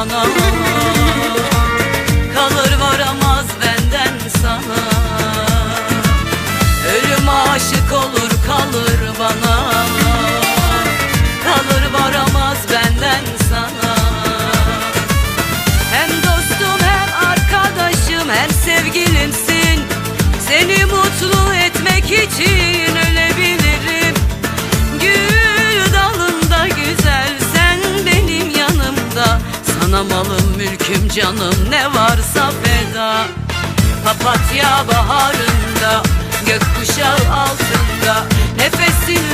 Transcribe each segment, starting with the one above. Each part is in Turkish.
anam canım ne varsa feda. Papatya baharında gökkuşağı altında nefesin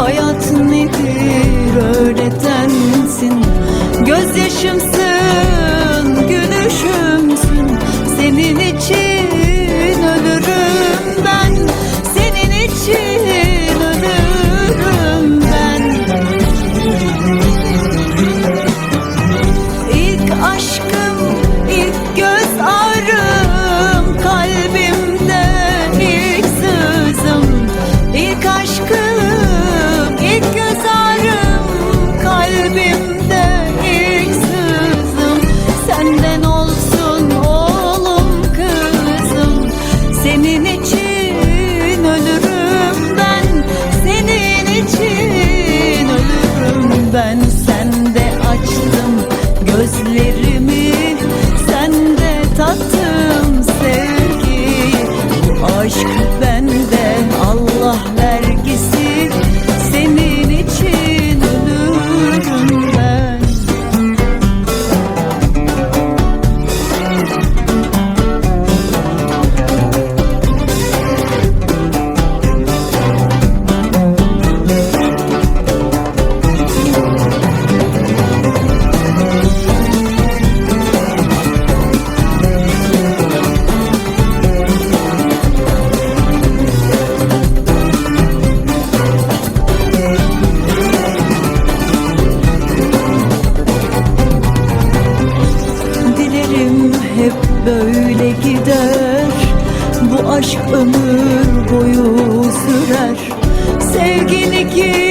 Hayat nedir? Öğretensin Gözyaşımsın gülüşüm ben sevgini kim